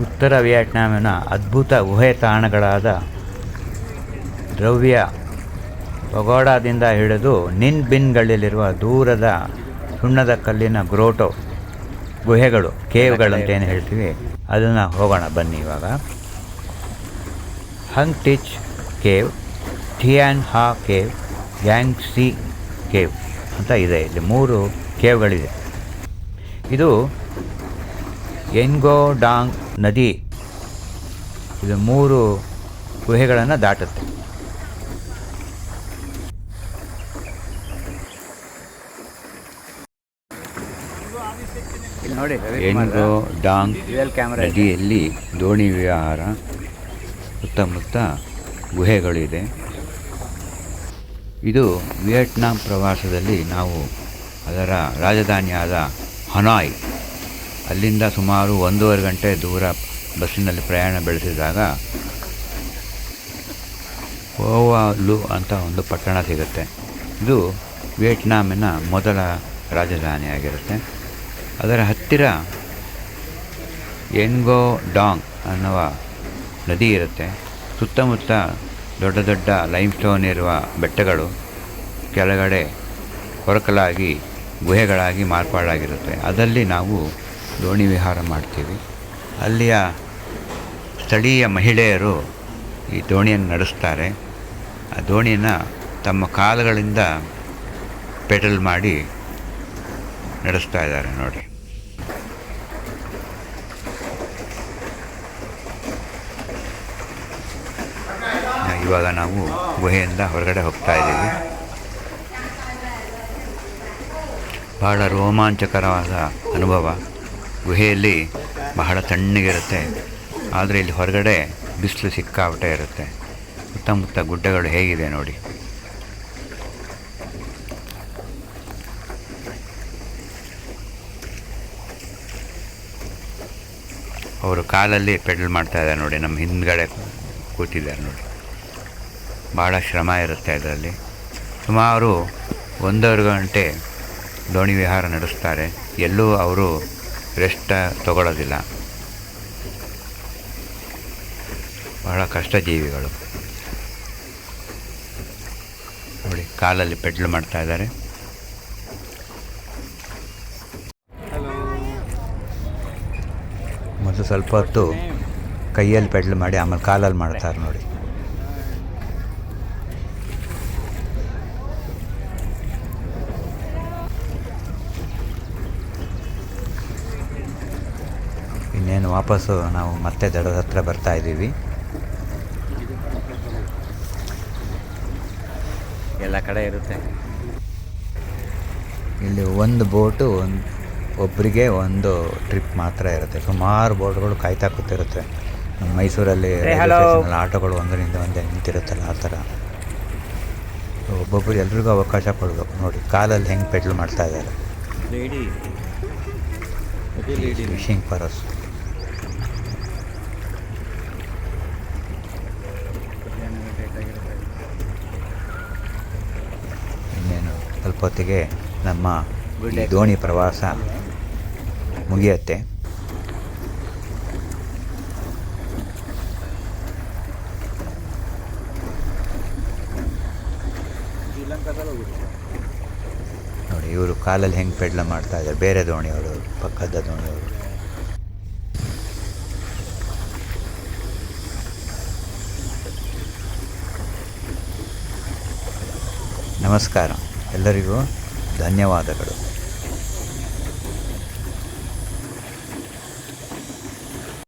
ಉತ್ತರ ವಿಯೆಟ್ನಾಮಿನ ಅದ್ಭುತ ಗುಹೆ ತಾಣಗಳಾದ ದ್ರವ್ಯ ಪಗೋಡಾದಿಂದ ಹಿಡಿದು ನಿನ್ ಬಿನ್ಗಳಲ್ಲಿರುವ ದೂರದ ಸುಣ್ಣದ ಕಲ್ಲಿನ ಗ್ರೋಟೋ ಗುಹೆಗಳು, ಕೇವ್ಗಳಂತ ಏನು ಹೇಳ್ತೀವಿ? ಅದನ್ನು ಹೋಗೋಣ, ಬನ್ನಿ ಇವಾಗ. ಹಂಗ್ ಟಿಚ್ ಕೇವ್ ಥಿಯಾನ್ ಹಾ ಕೇವ್ ಗ್ಯಾಂಗ್ ಸಿ ಕೇವ್ ಅಂತ ಇದೆ ಇಲ್ಲಿ. ಮೂರು ಕೇವ್ಗಳಿದೆ. ಇದು ಎನ್ಗೋ ಡಾಂಗ್ ನದಿ ಇದು ಮೂರು ಗುಹೆಗಳನ್ನು ದಾಟುತ್ತೆ. ಡಾಂಗ್ ನದಿಯಲ್ಲಿ ದೋಣಿ ವಿಹಾರ ಸುತ್ತಮುತ್ತ ಗುಹೆಗಳಿದೆ. ಇದು ವಿಯೆಟ್ನಾಂ ಪ್ರವಾಸದಲ್ಲಿ ನಾವು ಅದರ ರಾಜಧಾನಿಯಾದ ಹನಾಯ್ ಅಲ್ಲಿಂದ ಸುಮಾರು ಒಂದೂವರೆ ಗಂಟೆ ದೂರ ಬಸ್ಸಿನಲ್ಲಿ ಪ್ರಯಾಣ ಬೆಳೆಸಿದಾಗ ಓವಾಲು ಅಂತ ಒಂದು ಪಟ್ಟಣ ಸಿಗುತ್ತೆ. ಇದು ವಿಯೆಟ್ನಾಮಿನ ಮೊದಲ ರಾಜಧಾನಿಯಾಗಿರುತ್ತೆ. ಅದರ ಹತ್ತಿರ ಎನ್ಗೋ ಡಾಂಗ್ ಅನ್ನುವ ನದಿ ಇರುತ್ತೆ. ಸುತ್ತಮುತ್ತ ದೊಡ್ಡ ದೊಡ್ಡ ಲೈಮ್ ಸ್ಟೋನ್ ಇರುವ ಬೆಟ್ಟಗಳು ಕೆಳಗಡೆ ಹೊರಕಲಾಗಿ, ಗುಹೆಗಳಾಗಿ ಮಾರ್ಪಾಡಾಗಿರುತ್ತೆ. ಅದರಲ್ಲಿ ನಾವು ದೋಣಿ ವಿಹಾರ ಮಾಡ್ತೀವಿ. ಅಲ್ಲಿಯ ಸ್ಥಳೀಯ ಮಹಿಳೆಯರು ಈ ದೋಣಿಯನ್ನು ನಡೆಸ್ತಾರೆ. ಆ ದೋಣಿಯನ್ನು ತಮ್ಮ ಕಾಲುಗಳಿಂದ ಪೆಡಲ್ ಮಾಡಿ ನಡೆಸ್ತಾ ಇದ್ದಾರೆ ನೋಡಿ. ಇವಾಗ ನಾವು ಗುಹೆಯಿಂದ ಹೊರಗಡೆ ಹೋಗ್ತಾ ಇದ್ದೀವಿ. ಬಹಳ ರೋಮಾಂಚಕರವಾದ ಅನುಭವ. ಗುಹೆಯಲ್ಲಿ ಬಹಳ ತಣ್ಣಗಿರುತ್ತೆ. ಆದರೆ ಇಲ್ಲಿ ಹೊರಗಡೆ ಬಿಸಿಲು ಸಿಕ್ಕಾಪಟ್ಟೆ ಇರುತ್ತೆ. ಸುತ್ತಮುತ್ತ ಗುಡ್ಡಗಳು ಹೇಗಿದೆ ನೋಡಿ. ಅವರು ಕಾಲಲ್ಲಿ ಪೆಡಲ್ ಮಾಡ್ತಾ ಇದ್ದಾರೆ ನೋಡಿ, ನಮ್ಮ ಹಿಂದ್ಗಡೆ ಕೂತಿದ್ದಾರೆ ನೋಡಿ. ಭಾಳ ಶ್ರಮ ಇರುತ್ತೆ ಅದರಲ್ಲಿ. ಸುಮಾರು ಒಂದೂವರೆ ಗಂಟೆ ದೋಣಿ ವಿಹಾರ ನಡೆಸ್ತಾರೆ. ಎಲ್ಲೂ ಅವರು ರೆಸ್ಟ್ ತಗೊಳ್ಳೋದಿಲ್ಲ ಬಹಳ ಕಷ್ಟ ಜೀವಿಗಳು ನೋಡಿ, ಕಾಲಲ್ಲಿ ಪೆಡ್ಲು ಮಾಡ್ತಾ ಇದ್ದಾರೆ. ಮೊದಲು ಸ್ವಲ್ಪ ಹೊತ್ತು ಕೈಯಲ್ಲಿ ಪೆಡ್ಲು ಮಾಡಿ, ಆಮೇಲೆ ಕಾಲಲ್ಲಿ ಮಾಡ್ತಾರೆ ನೋಡಿ. ಇನ್ನೇನು ವಾಪಸ್ಸು ನಾವು ಮತ್ತೆ ದಡದ ಹತ್ರ ಬರ್ತಾ ಇದ್ದೀವಿ. ಎಲ್ಲ ಕಡೆ ಇರುತ್ತೆ. ಇಲ್ಲಿ ಒಂದು ಬೋಟು ಒಂದು ಒಬ್ಬರಿಗೆ ಒಂದು ಟ್ರಿಪ್ ಮಾತ್ರ ಇರುತ್ತೆ. ಸುಮಾರು ಬೋಟ್ಗಳು ಕಾಯ್ತಾ ಕೂತಿರುತ್ತೆ. ನಮ್ಮ ಮೈಸೂರಲ್ಲಿ ಆಟೋಗಳು ಒಂದರಿಂದ ಒಂದೇ ನಿಂತಿರುತ್ತಲ್ಲ ಆ ಥರ. ಒಬ್ಬೊಬ್ಬರು ಎಲ್ರಿಗೂ ಅವಕಾಶ ಕೊಡಬೇಕು ನೋಡಿ ಕಾಲಲ್ಲಿ ಹೆಂಗೆ ಪೆಟ್ಲು ಮಾಡ್ತಾ ಇದ್ದಾರೆ. ಫಿಶಿಂಗ್ ಪರಸ್ ಹೊತ್ತಿಗೆ ನಮ್ಮ ದೋಣಿ ಪ್ರವಾಸ ಮುಗಿಯುತ್ತೆ. ನೋಡಿ ಇವರು ಕಾಲಲ್ಲಿ ಹೆಂಗೆ ಪೆಡ್ಲ ಮಾಡ್ತಾ ಇದ್ದಾರೆ. ಬೇರೆ ದೋಣಿಯವರು ಪಕ್ಕದ ದೋಣಿಯವರು. ನಮಸ್ಕಾರ. ಎಲ್ಲರಿಗೂ ಧನ್ಯವಾದಗಳು.